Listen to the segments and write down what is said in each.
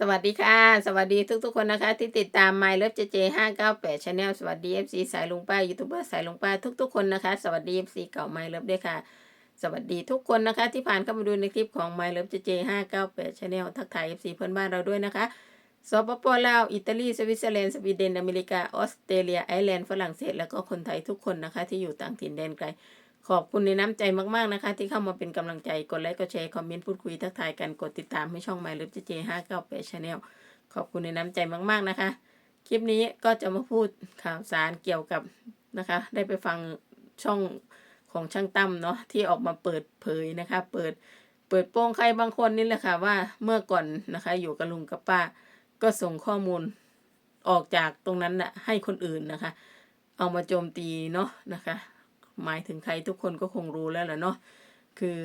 สวัสดีค่ะ สวัสดีทุกๆคนนะคะ ที่ติดตาม My Love JJ 598 Channel สวัสดี FC สายลุงป้ายูทูบเบอร์สายลุงป้าทุกๆคนนะคะ สวัสดี FC เก่า My Love ด้วยค่ะ สวัสดีทุกคนนะคะ ที่ผ่านเข้ามาดูในคลิปของ My Love JJ 598 Channel ทักทาย FC เพื่อนบ้านเราด้วยนะคะสปปลาวอิตาลีสวิตเซอร์แลนด์สวีเดนอเมริกาออสเตรเลียไอร์แลนด์ฝรั่งเศสแล้วก็คนไทยทุกคนนะคะ ที่อยู่ต่างถิ่นแดนไกล ขอบคุณในน้ำใจมาก ๆ นะคะ ที่เข้ามาเป็นกำลังใจ กดไลค์ กดแชร์ คอมเมนต์ พูดคุย ทักทายกัน กดติดตามให้ช่อง My Love JJ 598 Channel ขอบคุณในน้ำใจมาก ๆ นะคะ คลิปนี้ก็จะมาพูดข่าวสารเกี่ยวกับนะคะ ได้ไปฟังช่องของช่างตั้มเนาะที่ออกมาเปิดเผยนะคะ เปิดเปิดโป้งใครบางคนนี่แหละค่ะว่าเมื่อก่อนนะคะ อยู่กับลุงกับป้า ก็ส่งข้อมูลออกจากตรงนั้นนะให้คนอื่นนะคะ เอามาโจมตีเนาะนะคะ หมายถึงใครทุกคนก็คงรู้แล้วแหละเนาะคือ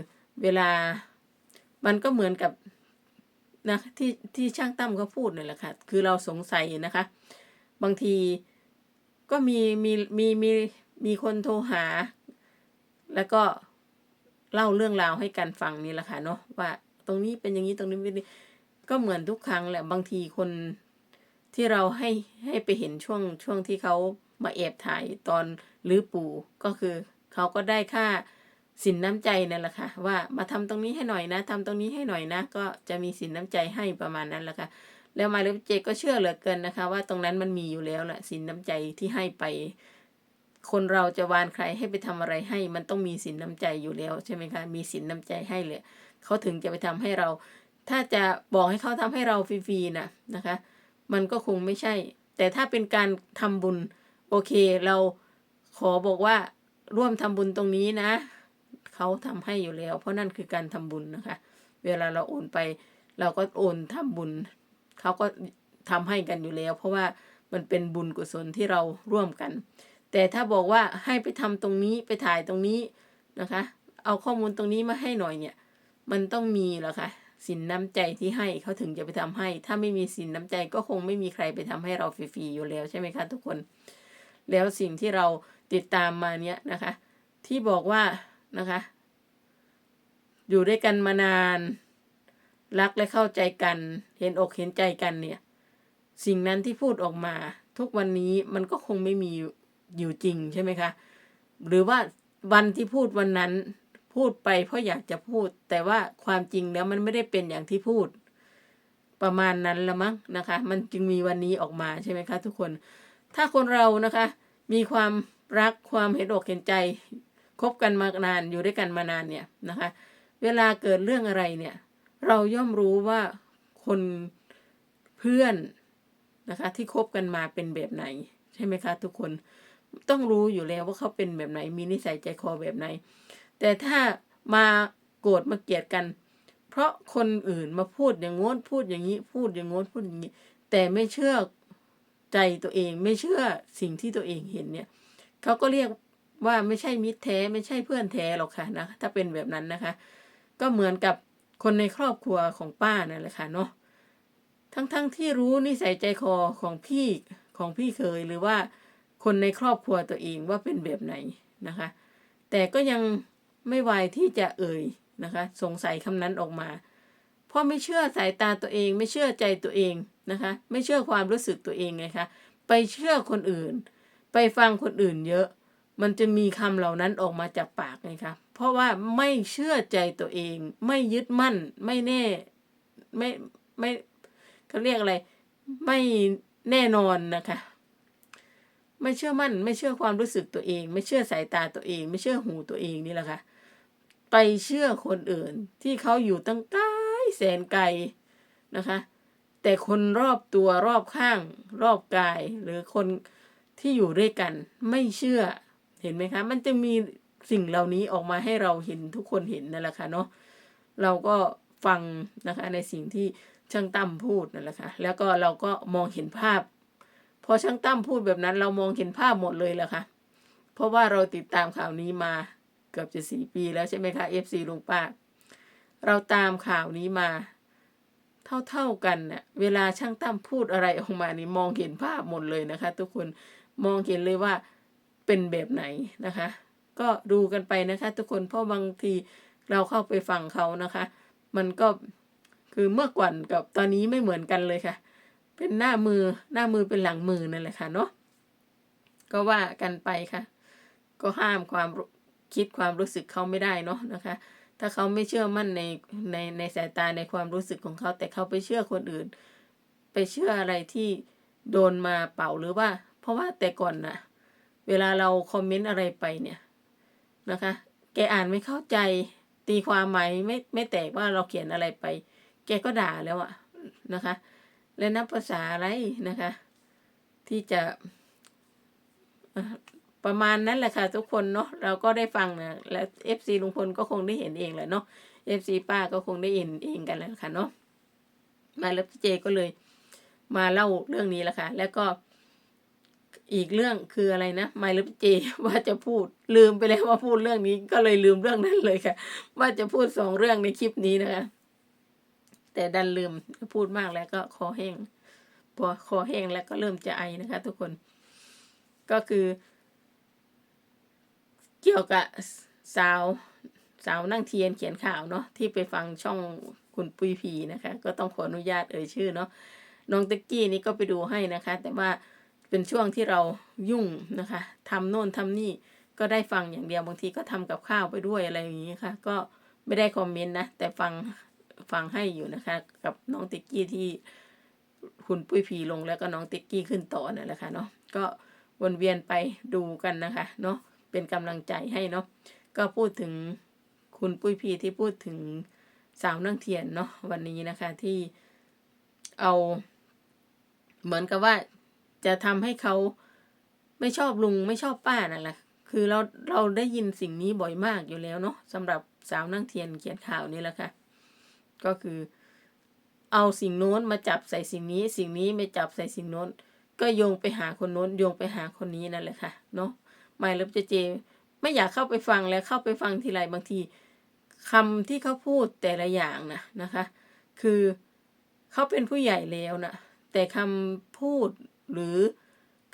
เวลามันก็เหมือนกับนะที่ที่ช่างตั้มเขาพูดนี่แหละค่ะ คือเราสงสัยนะคะ บางทีก็มีมีมีมีมีคนโทรหา แล้วก็เล่าเรื่องราวให้กันฟังนี่แหละค่ะเนาะว่าตรงนี้เป็นอย่างนี้ตรงนี้เป็นอย่างนี้ก็เหมือนทุกครั้งแหละบางทีคนที่เราให้ให้ไปเห็นช่วงช่วงที่เขามาแอบถ่ายตอน หรือปู่ก็คือเขาก็ได้ค่าสินน้ำใจนั่นแหละค่ะว่ามาทำตรงนี้ให้หน่อยนะทำตรงนี้ให้หน่อยนะ ก็จะมีสินน้ำใจให้ประมาณนั้นแหละค่ะแล้วมาเลเจก็เชื่อเหลือเกินนะคะ ว่าตรงนั้นมันมีอยู่แล้วแหละสินน้ำใจที่ให้ไป คนเราจะวานใครให้ไปทำอะไรให้ มันต้องมีสินน้ำใจอยู่แล้วใช่ไหมคะมีสินน้ำใจให้เลยเขาถึงจะไปทำให้เรา ถ้าจะบอกให้เขาทำให้เราฟรีๆนะนะคะ มันก็คงไม่ใช่ แต่ถ้าเป็นการทำบุญโอเคเรา ขอบอกว่าร่วมทำบุญตรงนี้นะ เขาทำให้อยู่แล้ว เพราะนั่นคือการทำบุญนะคะ เวลาเราโอนไป เราก็โอนทำบุญ เขาก็ทำให้กันอยู่แล้ว เพราะว่ามันเป็นบุญกุศลที่เราร่วมกัน แต่ถ้าบอกว่าให้ไปทำตรงนี้ไปถ่ายตรงนี้นะคะ เอาข้อมูลตรงนี้มาให้หน่อยเนี่ย มันต้องมีหละค่ะสินน้ำใจที่ให้เขาถึงจะไปทำให้ ถ้าไม่มีสินน้ำใจก็คงไม่มีใครไปทำให้เราฟรีๆอยู่แล้วใช่ไหมคะทุกคน แล้วสิ่งที่เรา ติดตามมาเนี้ยนะคะ ที่บอกว่านะคะ อยู่ด้วยกันมานาน รักและเข้าใจกัน เห็นอกเห็นใจกันเนี่ย สิ่งนั้นที่พูดออกมา ทุกวันนี้มันก็คงไม่มีอยู่จริงใช่ไหมคะ หรือว่าวันที่พูดวันนั้นพูดไปเพราะอยากจะพูด แต่ว่าความจริงแล้วมันไม่ได้เป็นอย่างที่พูด ประมาณนั้นละมั้งนะคะ มันจึงมีวันนี้ออกมาใช่ไหมคะ ทุกคน ถ้าคนเรานะคะ มีความ รักความเห็นอกเห็นใจคบกันมานานอยู่ด้วยกันมานานเนี่ยนะคะ เวลาเกิดเรื่องอะไรเนี่ย เราย่อมรู้ว่าคนเพื่อนนะคะ ที่คบกันมาเป็นแบบไหน ใช่ไหมคะทุกคนต้องรู้อยู่แล้วว่าเขาเป็นแบบไหน มีนิสัยใจคอแบบไหน แต่ถ้ามาโกรธมาเกลียดกัน เพราะคนอื่นมาพูดอย่างง้นพูดอย่างนี้ พูดอย่างง้นพูดอย่างนี้ แต่ไม่เชื่อใจตัวเอง ไม่เชื่อสิ่งที่ตัวเองเห็นเนี่ย เขาก็เรียกว่าไม่ใช่มิตรแท้ไม่ใช่เพื่อนแท้หรอกค่ะนะถ้าเป็นแบบนั้นนะคะ ก็เหมือนกับคนในครอบครัวของป้านั่นแหละค่ะเนาะทั้งๆทที่รู้นิสัยใจคอของพี่ของพี่เคยหรือว่าคนในครอบครัวตัวเองว่าเป็นแบบไหนนะคะ แต่ก็ยังไม่ไวที่จะเอ่ยนะคะ สงสัยคำนั้นออกมา เพราะไม่เชื่อสายตาตัวเอง ไม่เชื่อใจตัวเองนะคะ ไม่เชื่อความรู้สึกตัวเองไงคะไปเชื่อคนอื่น ไปฟังคนอื่นเยอะ มันจะมีคำเหล่านั้นออกมาจากปากไงคะเพราะว่าไม่เชื่อใจตัวเอง ไม่ยึดมั่น ไม่แน่ ไม่ไม่เขาเรียกอะไร ไม่แน่นอนนะคะ ไม่เชื่อมั่น ไม่เชื่อความรู้สึกตัวเอง ไม่เชื่อสายตาตัวเอง ไม่เชื่อหูตัวเองนี่แหละค่ะไปเชื่อคนอื่นที่เขาอยู่ตั้งไกลแสนไกลนะคะ แต่คนรอบตัวรอบข้าง รอบกายหรือคน ที่อยู่ด้วยกันไม่เชื่อเห็นไหมคะ มันจะมีสิ่งเหล่านี้ออกมาให้เราเห็นทุกคนเห็นนั่นแหละค่ะเนาะเราก็ฟังนะคะในสิ่งที่ช่างตั้มพูดนั่นแหละค่ะแล้วก็เราก็มองเห็นภาพพอช่างตั้มพูดแบบนั้น เรามองเห็นภาพหมดเลยแหละค่ะเพราะว่าเราติดตามข่าวนี้มาเกือบจะสี่ปีแล้วใช่ไหมคะ FC ลุงป้าเราตามข่าวนี้มาเท่าๆกันเนี่ยเวลาช่างตั้มพูดอะไรออกมานี่มองเห็นภาพหมดเลยนะคะ ทุกคน มองเห็นเลยว่าเป็นแบบไหนนะคะ ก็ดูกันไปนะคะ ทุกคนเพราะบางทีเราเข้าไปฟังเขานะคะ มันก็คือเมื่อก่อนกับตอนนี้ไม่เหมือนกันเลยค่ะ เป็นหน้ามือหน้ามือเป็นหลังมือนั่นแหละค่ะเนาะก็ว่ากันไปค่ะ ก็ห้ามความคิดความรู้สึกเขาไม่ได้เนาะนะคะ ถ้าเขาไม่เชื่อมั่นในในในสายตาในความรู้สึกของเขา แต่เขาไปเชื่อคนอื่น ไปเชื่ออะไรที่โดนมาเป่าหรือว่า ราะว่าแต่ก่อนนะเวลาเราคอมเมนต์อะไรไปเนี่ยนะคะ แกอ่านไม่เข้าใจตีความหมายไม่ไม่แตกว่าเราเขียนอะไรไป แกก็ด่าแล้วอะนะคะ และนับภาษาอะไรนะคะ ที่จะประมาณนั้นแหละค่ะทุกคนเนาะเราก็ได้ฟังนะแล้วเอฟซีลุงพลก็คงได้เห็นเองแหละเนาะเอฟซีป้าก็คงได้เห็นเองกันแล้วค่ะเนาะมาแล้วพี่เจก็เลย มาเล่าเรื่องนี้แหละค่ะ แล้วก็ อีกเรื่องคืออะไรนะไมล์เจว่าจะพูดลืมไปแล้วว่าพูดเรื่องนี้ก็เลยลืมเรื่องนั้นเลยค่ะ ว่าจะพูดสองเรื่องในคลิปนี้นะคะ แต่ดันลืมพูดมากแล้วก็คอแห้งพอคอแห้งแล้วก็เริ่มจะไอนะคะ ทุกคน ก็คือ เกี่ยวกับสาวสาวนั่งเทียนเขียนข่าวเนาะที่ไปฟังช่องคุณปุ้ยพีนะคะ ก็ต้องขออนุญาตเอ่ยชื่อเนาะน้องติ๊กกี้นี่ก็ไปดูให้นะคะ แต่ว่า เป็นช่วงที่เรายุ่งนะคะทำโน่นทำนี่ก็ได้ฟังอย่างเดียวบางทีก็ทำกับข้าวไปด้วยอะไรอย่างนี้ค่ะ ก็ไม่ได้คอมเมนต์นะ แต่ฟังฟังให้อยู่นะคะ กับน้องติ๊กกี้ที่คุณปุ้ยพีลงแล้วก็น้องติ๊กกี้ขึ้นต่อนั่นแหละค่ะเนาะก็วนเวียนไปดูกันนะคะ เนาะเป็นกำลังใจให้เนาะก็พูดถึงคุณปุ้ยพีที่พูดถึงสาวนั่งเทียนเนาะวันนี้นะคะที่เอา เหมือนกับว่า จะทำให้เขาไม่ชอบลุงไม่ชอบป้านั่นแหละ คือเราเราได้ยินสิ่งนี้บ่อยมากอยู่แล้วเนาะสำหรับสาวนั่งเทียนเขียนข่าวนี่แหละค่ะ ก็คือเอาสิ่งโน้นมาจับใส่สิ่งนี้ สิ่งนี้ไม่จับใส่สิ่งโน้น ก็โยงไปหาคนโน้นโยงไปหาคนนี้นั่นแหละค่ะเนาะไม่เลิฟเจเจ ไม่อยากเข้าไปฟังแล้วเข้าไปฟังทีไรบางทีคำที่เขาพูดแต่ละอย่างนะนะคะ คือเขาเป็นผู้ใหญ่แล้วนะแต่คำพูด หรือ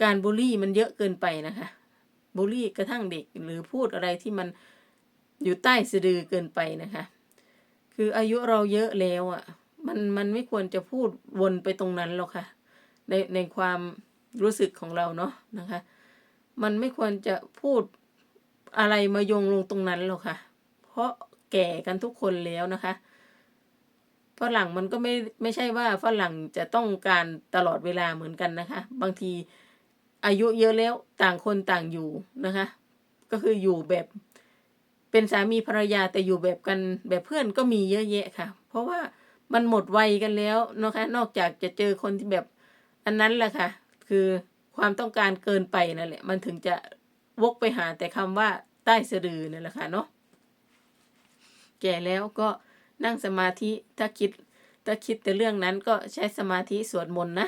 การบูลลี่มันเยอะเกินไปนะคะบูลลี่กระทั่งเด็กหรือพูดอะไรที่มันอยู่ใต้สะดือเกินไปนะคะ คืออายุเราเยอะแล้วอะมันมันไม่ควรจะพูดวนไปตรงนั้นหรอกค่ะในในความรู้สึกของเราเนาะนะคะ มันไม่ควรจะพูดอะไรมายงลงตรงนั้นหรอกค่ะ เพราะแก่กันทุกคนแล้วนะคะ ฝรั่งมันก็ไม่ไม่ใช่ว่าฝรั่งจะต้องการตลอดเวลาเหมือนกันนะคะ บางทีอายุเยอะแล้วต่างคนต่างอยู่นะคะ ก็คืออยู่แบบเป็นสามีภรรยาแต่อยู่แบบกันแบบเพื่อนก็มีเยอะแยะค่ะ เพราะว่ามันหมดวัยกันแล้วนะคะ นอกจากจะเจอคนที่แบบอันนั้นแหละค่ะ คือความต้องการเกินไปนั่นแหละ มันถึงจะวกไปหาแต่คำว่าใต้สะดือนั่นแหละค่ะเนาะแก่แล้วก็ นั่งสมาธิถ้าคิดถ้าคิดแต่เรื่องนั้นก็ใช้สมาธิสวดมนต์นะ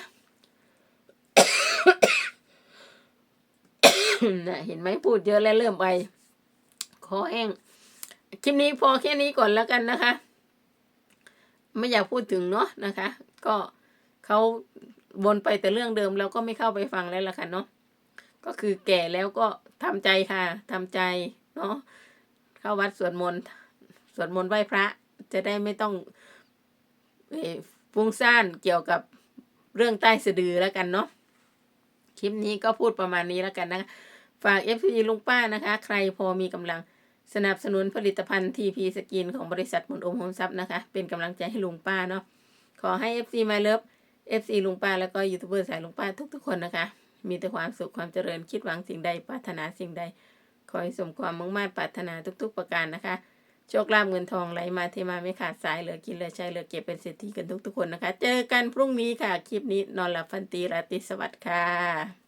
น่ะเห็นไหมพูดเยอะแล้วเริ่มไปคอแห้งคลิปนี้พอแค่นี้ก่อนแล้วกันนะคะ ไม่อยากพูดถึงเนาะนะคะ ก็เขาวนไปแต่เรื่องเดิมเราก็ไม่เข้าไปฟังแล้วล่ะค่ะเนาะก็คือแก่แล้วก็ทำใจค่ะทำใจเนาะเข้าวัดสวดมนต์สวดมนต์ไหว้พระ จะได้ไม่ต้องฟุ้งซ่านเกี่ยวกับเรื่องใต้สะดือแล้วกันเนาะคลิปนี้ก็พูดประมาณนี้แล้วกันนะคะฝาก f อลุงป้านะคะ ใครพอมีกำลังสนับสนุนผลิตภัณฑ์ TP สกินของบริษัทหมุนอมโฮมซับนะคะ เป็นกำลังใจให้ลุงป้าเนาะขอให้ FC มาเลิฟ FC ลุงป้าแล้วก็ยูทูบเบอร์สายลุงป้าทุกๆคนนะคะ มีแต่ความสุขความเจริญคิดหวังสิ่งใดปรารถนาสิ่งใด ขอให้สมความมุ่งมั่นปรารถนาทุก ๆ ประการนะคะ โชคลาภเงินทองไหลมาเทมาไม่ขาดสายเหลือกินเหลือใช้เหลือเก็บเป็นเศรษฐีกันทุกๆคนนะคะ เจอกันพรุ่งนี้ค่ะ คลิปนี้นอนหลับฝันตีราตรีสวัสดิ์ค่ะ